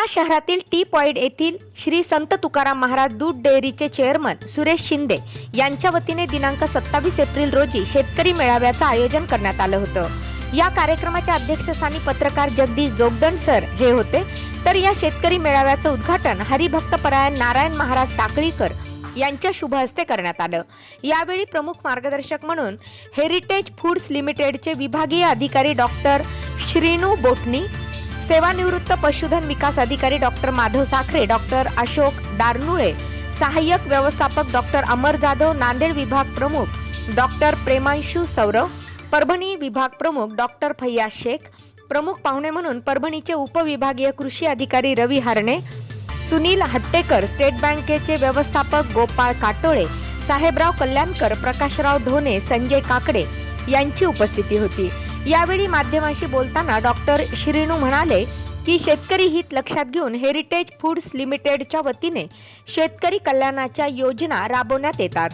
जालना शहरातील T point येथील श्री संत तुकाराम महाराज दूध डेअरीचे चेअरमन सुरेश शिंदे यांच्या वतीने दिनांक सत्तावीस एप्रिल रोजी शेतकरी मेळाव्याचं आयोजन करण्यात आलं होतं. या कार्यक्रमाच्या अध्यक्षस्थानी पत्रकार जगदीश जोगदंड सर हे होते. तर या शेतकरी मेळाव्याचं उद्घाटन हरिभक्तपरायण नारायण महाराज टाकळीकर यांच्या शुभ हस्ते करण्यात आलं. यावेळी प्रमुख मार्गदर्शक म्हणून हेरिटेज फूड्स लिमिटेडचे विभागीय अधिकारी डॉक्टर श्रीनू बोटनी सेवानिवृत्त पशुधन विकास अधिकारी डॉक्टर माधव साखरे डॉक्टर अशोक दारनुळे सहाय्यक व्यवस्थापक डॉक्टर अमर जाधव नांदेड विभाग प्रमुख डॉक्टर प्रेमांशू सौरव परभणी विभाग प्रमुख डॉक्टर फैयाज शेख प्रमुख पाहुणे म्हणून परभणीचे उपविभागीय कृषी अधिकारी रवी हरणे सुनील हट्टेकर स्टेट बँकेचे व्यवस्थापक गोपाळ काटोळे साहेबराव कल्याणकर प्रकाशराव ढोणे संजय काकडे यांची उपस्थिती होती. यावेळी माध्यमांशी बोलताना डॉक्टर श्रीनू म्हणाले की शेतकरी हित लक्षात घेऊन हेरिटेज फूड्स लिमिटेडच्या वतीने शेतकरी कल्याणाच्या योजना राबवण्यात येतात.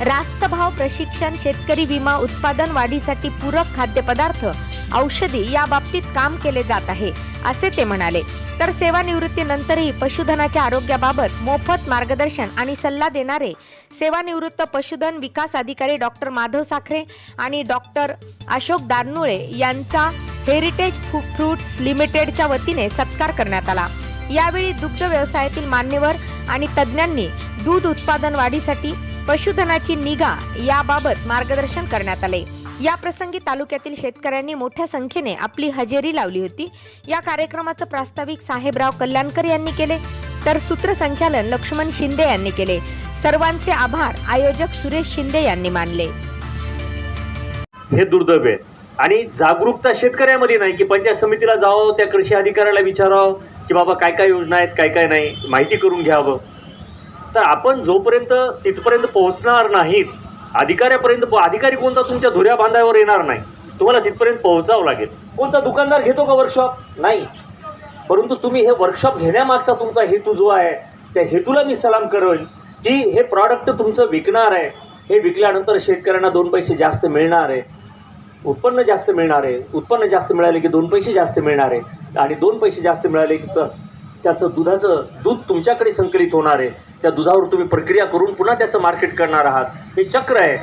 रास्त भाव प्रशिक्षण शेतकरी विमा उत्पादन वाढीसाठी पूरक खाद्यपदार्थ औषधी या बाबतीत काम केले जात आहे असे ते म्हणाले. तर सेवानिवृत्तीनंतरही पशुधनाच्या आरोग्याबाबत मोफत मार्गदर्शन आणि सल्ला देणारे सेवानिवृत्त पशुधन विकास अधिकारी डॉक्टर माधव साखरे आणि डॉक्टर अशोक दारनुळे यांचा हेरिटेज फू- फ्रुट्स लिमिटेडच्या वतीने सत्कार करण्यात आला. यावेळी दुग्ध व्यवसायातील मान्यवर आणि तज्ज्ञांनी दूध उत्पादन वाढीसाठी पशुधनाची निगा याबाबत मार्गदर्शन करण्यात आले. या प्रसंगी तालुक्यातील शेतकऱ्यांनी मोठ्या संख्येने आपली हजेरी लावली होती. या कार्यक्रमाचं प्रास्ताविक साहेबराव कल्याणकर यांनी केले तर सूत्रसंचालन लक्ष्मण शिंदे यांनी केले. सर्वांचे आभार आयोजक सुरेश शिंदे यांनी मानले. हे दुर्दैव आहे. आणि जागरूकता शेतकऱ्यामध्ये नाही की पंचायत समितीला जावं त्या कृषी अधिकाऱ्याला विचारावं की बाबा काय काय योजना आहेत काय काय नाही माहिती करून घ्यावं. तर आपण जोपर्यंत तिथपर्यंत पोहोचणार नाहीत अधिकाऱ्यापर्यंत अधिकारी कोणता तुमच्या धुऱ्या बांधावर येणार नाही? तुम्हाला तिथपर्यंत पोहोचावं लागेल. कोणता दुकानदार घेतो का वर्कशॉप नाही. परंतु तुम्ही हे वर्कशॉप घेण्यामागचा तुमचा हेतू जो आहे त्या हेतूला मी सलाम करेन की हे प्रॉडक्ट तुमचं विकणार आहे. हे विकल्यानंतर शेतकऱ्यांना दोन पैसे जास्त मिळणार आहे. उत्पन्न जास्त मिळणार आहे. उत्पन्न जास्त मिळाले की दोन पैसे जास्त मिळणार आहे. आणि दोन पैसे जास्त मिळाले की तर त्याचं दुधाचं दूध तुमच्याकडे संकलित होणार आहे. त्या दुधावर तुम्ही प्रक्रिया करून पुन्हा त्याचं मार्केट करणार आहात. हे चक्र आहे.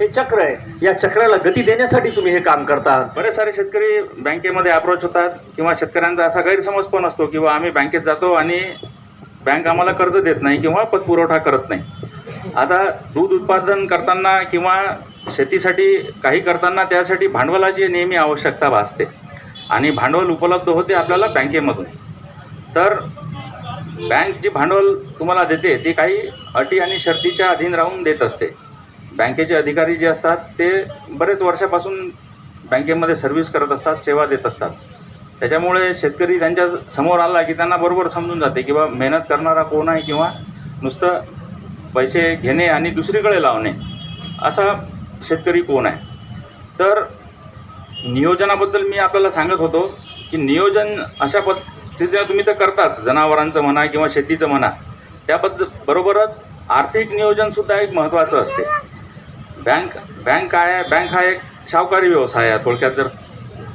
हे चक्र आहे. या चक्राला गती देण्यासाठी तुम्ही हे काम करता बरेच सारे शेतकरी बँकेमध्ये अप्रोच होतात किंवा शेतकऱ्यांचा असा गैरसमज पण असतो किंवा आम्ही बँकेत जातो आणि बँक आम्हाला कर्ज देत नाही किंवा पतपुरवठा करत नाही. आता दूध उत्पादन करताना किंवा शेतीसाठी काही करताना त्यासाठी भांडवलाची नेहमी आवश्यकता भासते. आणि भांडवल उपलब्ध होते आपल्याला बँकेमधून. तर बँक जी भांडवल तुम्हाला देते ती काही अटी आणि शर्तीच्या अधीन राहून देत असते. बँकेचे अधिकारी जे असतात ते बरेच वर्षापासून बँकेमध्ये सर्व्हिस करत असतात सेवा देत असतात. त्याच्यामुळे शेतकरी त्यांच्यासमोर आला की त्यांना बरोबर समजून जाते किंवा मेहनत करणारा कोण आहे किंवा नुसतं पैसे घेणे आणि दुसरीकडे लावणे असा शेतकरी कोण आहे? तर नियोजनाबद्दल मी आपल्याला सांगत होतो की नियोजन अशा पद पद्धतीने तुम्ही तर करताच जनावरांचं म्हणा किंवा शेतीचं म्हणा त्याबद्दल बरोबरच आर्थिक नियोजनसुद्धा एक महत्त्वाचं असते. बँक बँक काय आहे बँक हा एक शावकारी व्यवसाय आहे. थोडक्यात जर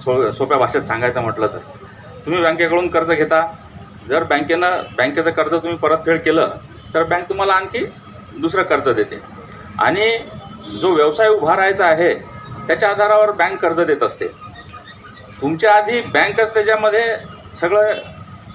सो सोप्या भाषेत सांगायचं म्हटलं तर. तुम्ही बँकेकडून कर्ज घेता. जर बँकेनं बँकेचं कर्ज तुम्ही परतफेड केलं तर बँक तुम्हाला आणखी दुसरं कर्ज देते. आणि जो व्यवसाय उभा राहायचा आहे त्याच्या आधारावर बँक कर्ज देत असते. तुमच्या आधी बँकच त्याच्यामध्ये सगळं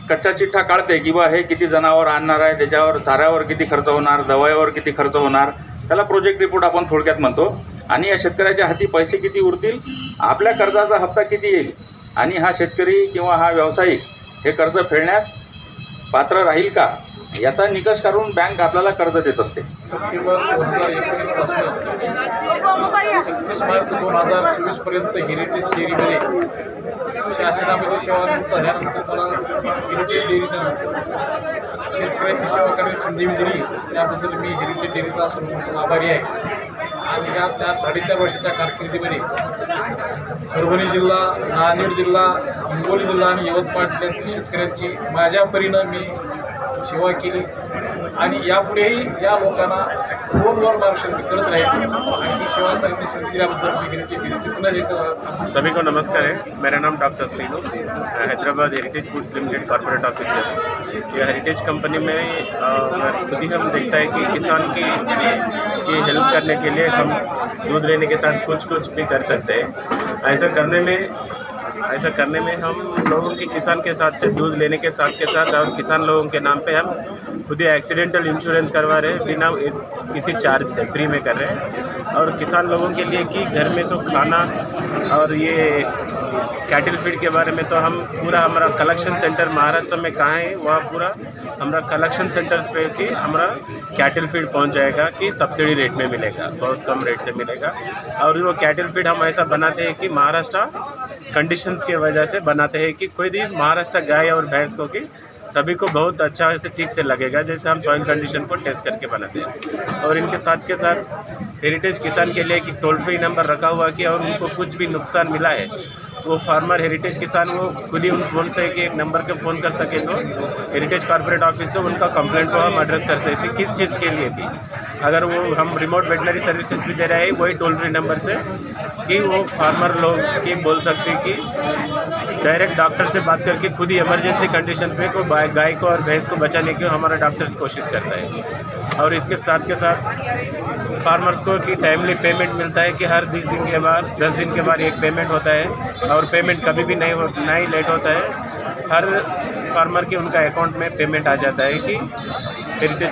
कच्चा चिठ्ठा काढते की बा हे किती जनावर आणणार आहे त्याच्यावर चाऱ्यावर किती खर्च होणार दवाईवर किती खर्च होणार त्याला प्रोजेक्ट रिपोर्ट आपण थोडक्यात म्हणतो. आणि या शेतकऱ्याच्या हाती पैसे किती उरतील आपल्या कर्जाचा हप्ता किती येईल आणि हा शेतकरी किंवा हा व्यावसायिक हे कर्ज फेडण्यास पात्र राहील का? याचा निकष काढून बँक आपल्याला कर्ज देत असते. सप्टेंबर दोन हजार एकोणीसपासून एकवीस मार्च दोन हजार चोवीसपर्यंत हेरिटेज डेअरीमध्ये शासनामध्ये सेवा झाल्यानंतर मला हेरिटेज डेअरीनं शेतकऱ्याची सेवा करण्याची संधी दिली त्याबद्दल मी हेरिटेज डेअरीचा आभारी आहे. आणि या चार साडेचार वर्षाच्या कारकिर्दीमध्ये परभणी जिल्हा नांदेड जिल्हा हिंगोली जिल्हा आणि यवतमाळ जिल्ह्यातील शेतकऱ्यांची माझ्या परीनं मी सेवा केली. आणि यापुढेही या लोकांना फोनवर मार्गदर्शन करत राहील आणि ही सेवा चांगली संधी दिल्याबद्दल मी पुन्हा एकदा सभी को नमस्कार है मेरा नाम doctor Seenu. Hyderabad heritage foods limited corporate officer ये हेरिटेज कंपनी में खुद ही हम देखता है कि किसान की की हेल्प करने के लिए हम दूध लेने के साथ कुछ कुछ भी कर सकते हैं। ऐसा करने में, ऐसा करने में हम लोगों के किसान के साथ से दूध लेने के साथ के साथ और किसान लोगों के नाम पे हम खुद ही एक्सीडेंटल इंश्योरेंस करवा रहे हैं, बिना किसी चार्ज से फ्री में कर रहे हैं। और किसान लोगों के लिए कि घर में तो खाना और ये कैटल फ़ीड के बारे में तो हम पूरा हमारा कलेक्शन सेंटर महाराष्ट्र में कहाँ है, वहाँ पूरा हमारा कलेक्शन सेंटर्स पे कि हमारा कैटल फ़ीड पहुँच जाएगा, कि सब्सिडी रेट में मिलेगा, बहुत कम रेट से मिलेगा। और वो कैटल फ़ीड हम ऐसा बनाते हैं कि महाराष्ट्र कंडीशंस के वजह से बनाते हैं कि कोई भी महाराष्ट्र गाय और भैंस को कि सभी को बहुत अच्छा से ठीक से लगेगा, जैसे हम सॉइल कंडीशन को टेस्ट करके बनाते हैं। और इनके साथ के साथ हेरिटेज किसान के लिए एक टोल फ्री नंबर रखा हुआ कि और उनको कुछ भी नुकसान मिला है, वो फार्मर हेरिटेज किसान, वो खुद ही उन फ़ोन से कि एक नंबर के फ़ोन कर सके तो हेरिटेज कॉर्पोरेट ऑफ़िस से उनका कंप्लेंट को हम एड्रेस कर सकते किस चीज़ के लिए थी अगर वो हम रिमोट वेटनरी सर्विसेज़ भी दे रहे हैं, वही टोल फ्री नंबर से कि वो फार्मर लोग की बोल सकते कि डायरेक्ट डॉक्टर से बात करके खुद ही इमरजेंसी कंडीशन पे को गाय गाय को और भैंस को बचाने की हमारा डॉक्टर्स कोशिश करता है। और इसके साथ के साथ फार्मर्स को कि टाइमली पेमेंट मिलता है कि हर बीस दिन के बाद, दस दिन के बाद एक पेमेंट होता है और पेमेंट कभी भी नहीं हो ना ही लेट होता है। हर फार्मर के उनका अकाउंट में पेमेंट आ जाता है कि हेरिटेज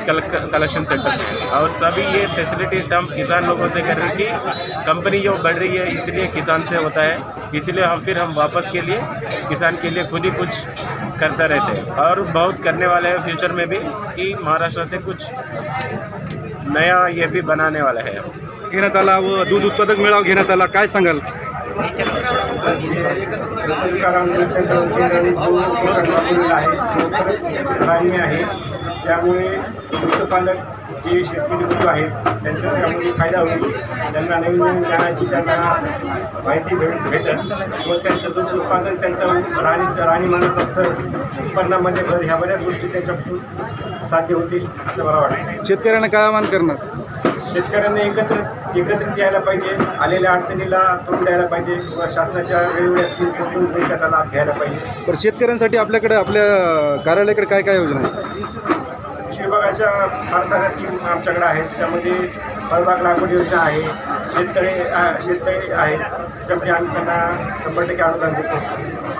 कलेक्शन सेंटर और सभी ये फैसिलिटीज़ हम किसान लोगों से कर रहे हैं कि कंपनी जो बढ़ रही है, इसलिए किसान से होता है। इसलिए हम फिर हम वापस के लिए किसान के लिए खुद ही कुछ करते रहते हैं। और बहुत करने वाले हैं फ्यूचर में भी कि महाराष्ट्र से कुछ नया ये भी बनाने वाला है। घेण्यात आला व दूध उत्पादक मेळावा घेण्यात सांगाल? राहिली आहे. त्यामुळे उत्पादक जे शेतकरी बंधू आहेत त्यांचा त्यामुळे फायदा होईल. त्यांना नवीन नवीन ज्ञानाची त्यांना माहिती भेट भेटेल. व त्यांचं दूध उत्पादन त्यांचं राहणीचं राहणीमानाचं स्तर उत्पन्नामध्ये भर ह्या बऱ्याच गोष्टी त्याच्यापासून साध्य होतील असं मला वाटतं. शेतकऱ्यांना काय आवाहन करणार? शेतकऱ्यांनी एकत्र एकत्रित यायला पाहिजे. आलेल्या अडचणीला तोंड द्यायला पाहिजे. किंवा शासनाच्या वेगवेगळ्या स्कीम शोधून त्याचा लाभ घ्यायला पाहिजे. तर शेतकऱ्यांसाठी आपल्याकडे आपल्या कार्यालयाकडे काय काय योजना आहे कृषी विभागाच्या फार साऱ्या स्कीम आमच्याकडे आहेत. त्यामध्ये फळबाग लागवड योजना आहे. शेततळे शेततळे आहेत. त्याच्यामध्ये आम्ही त्यांना शंभर टक्के अनुदान देतो.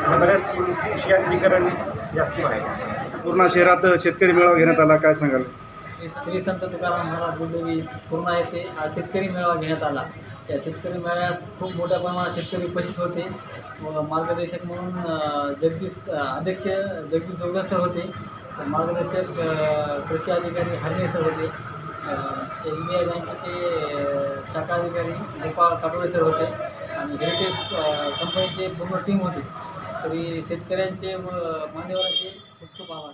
आणि बऱ्याच स्कीम कृषी यांत्रिकरण या स्कीम आहेत. पूर्ण शहरात शेतकरी मेळावा घेण्यात आला. काय सांगाल? श्री श्री संत तुकाराम महाराज दुर्देवी पूर्णा येथे शेतकरी मेळावा घेण्यात आला. या शेतकरी मेळाव्यास खूप मोठ्या प्रमाणात शेतकरी उपस्थित होते. व मार्गदर्शक म्हणून जगदीश अध्यक्ष जगदीश जोगदर सर होते. मार्गदर्शक कृषी अधिकारी हरणे सर होते. एस बी आय बँकेचे शाखा अधिकारी गोपाळ काटोळे सर होते. आणि हेरिटेज कंपनीचे पूर्ण टीम होती. तरी शेतकऱ्यांचे व मान्यवरांचे खूप खूप आभार.